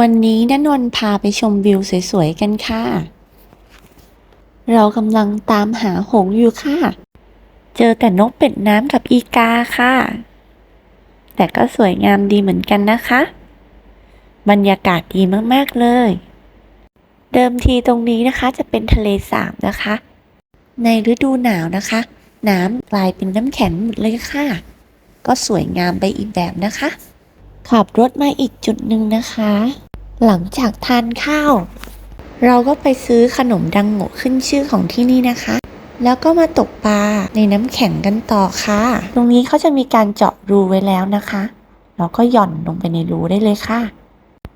วันนี้นนนพาไปชมวิวสวยๆกันค่ะ เรากำลังตามหาหงอยู่ค่ะ เจอแต่นกเป็ดน้ำกับอีกาค่ะ แต่ก็สวยงามดีเหมือนกันนะคะ บรรยากาศดีมากๆเลย เดิมทีตรงนี้นะคะจะเป็นทะเลสาบนะคะ ในฤดูหนาวนะคะ น้ำกลายเป็นน้ำแข็งหมดเลยค่ะ ก็สวยงามไปอีกแบบนะคะขับรถมาอีกจุดหนึ่งนะคะ หลังจากทานข้าว เราก็ไปซื้อขนมดังโงขึ้นชื่อของที่นี่นะคะ แล้วก็มาตกปลาในน้ำแข็งกันต่อค่ะ ตรงนี้เขาจะมีการเจาะรูไว้แล้วนะคะ เราก็หย่อนลงไปในรูได้เลยค่ะ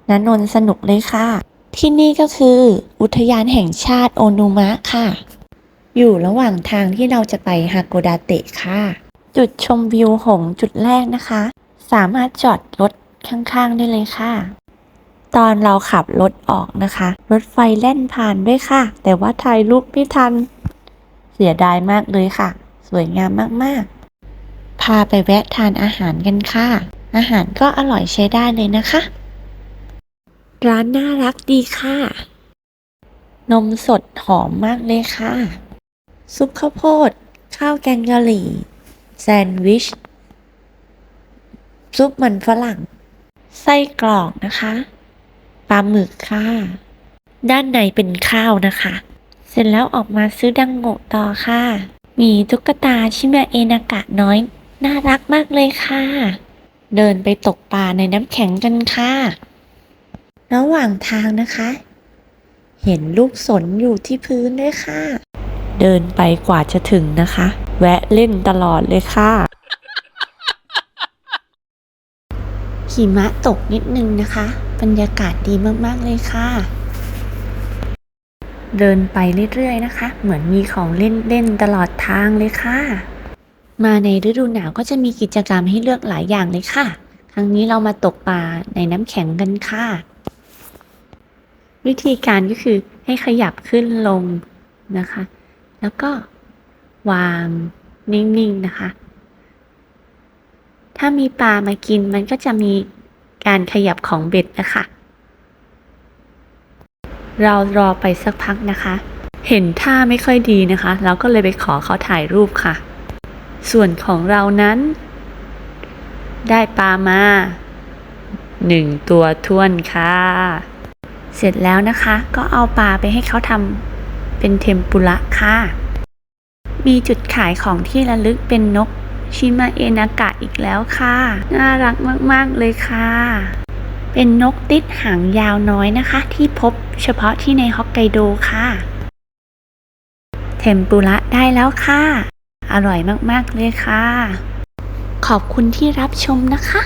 นันนนสนุกเลยค่ะ ที่นี่ก็คือ อุทยานแห่งชาติโอนุมะค่ะ อยู่ระหว่างทางที่เราจะไปฮาโกดาเตะค่ะ จุดชมวิวหงจุดแรกนะคะ สามารถจอดรถข้างๆได้เลยค่ะ ตอนเราขับรถออกนะคะ รถไฟแล่นผ่านด้วยค่ะ แต่ว่าถ่ายรูปไม่ทัน เสียดายมากเลยค่ะ สวยงามมากๆ พาไปแวะทานอาหารกันค่ะ อาหารก็อร่อยใช้ได้เลยนะคะ ร้านน่ารักดีค่ะ นมสดหอมมากเลยค่ะ ซุปข้าวโพด ข้าวแกงกะหรี่ แซนด์วิช ซุปมันฝรั่ง ไส้กรอกนะคะาหมึกค่ะ ด้านในเป็นข้าวนะคะ เสร็จแล้วออกมาซื้อดังโงะต่อค่ะ มีตุ๊กตาชิมาเอนากะน้อย น่ารักมากเลยค่ะ เดินไปตกปลาในน้ำแข็งกันค่ะ ระหว่างทางนะคะ เห็นลูกสนอยู่ที่พื้นด้วยค่ะ เดินไปกว่าจะถึงนะคะ แวะเล่นตลอดเลยค่ะหิมะตกนิดนึงนะคะ บรรยากาศดีมากๆเลยค่ะ เดินไปเรื่อยๆนะคะ เหมือนมีของเล่นเล่นตลอดทางเลยค่ะ มาในฤดูหนาวก็จะมีกิจกรรมให้เลือกหลายอย่างเลยค่ะ ครั้งนี้เรามาตกปลาในน้ำแข็งกันค่ะ วิธีการก็คือให้ขยับขึ้นลงนะคะ แล้วก็วางนิ่งๆนะคะ ถ้ามีปลามากินมันก็จะมี การขยับของเบ็ดนะคะ เรารอไปสักพักนะคะ เห็นท่าไม่ค่อยดีนะคะ เราก็เลยไปขอเขาถ่ายรูปค่ะ ส่วนของเรานั้น ได้ปลามาหนึ่งตัวท้วนค่ะ เสร็จแล้วนะคะ ก็เอาปลาไปให้เขาทำเป็นเทมปุระค่ะ มีจุดขายของที่ระลึกเป็นนก ชิมาเอนากะอีกแล้วค่ะ น่ารักมากๆเลยค่ะ เป็นนกติดหางยาวน้อยนะคะ ที่พบเฉพาะที่ในฮอกไกโดค่ะ เทมปุระได้แล้วค่ะ อร่อยมากๆเลยค่ะ ขอบคุณที่รับชมนะคะ